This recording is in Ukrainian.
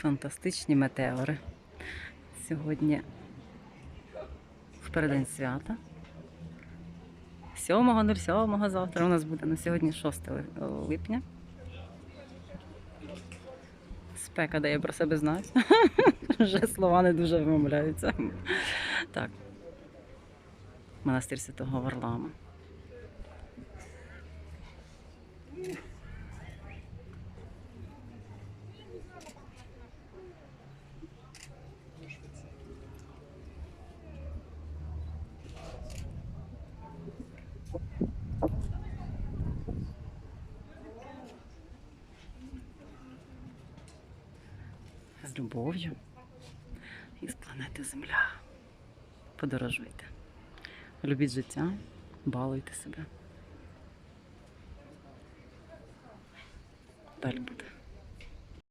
Фантастичні метеори. Сьогодні в переддень свята. 7.07 завтра у нас буде на сьогодні 6 липня. Спека дає про себе знати. Вже слова не дуже вимовляються. Так. Монастир Святого Варлама. З любов'ю із планети Земля. Подорожуйте. Любіть життя, балуйте себе. Далі буде.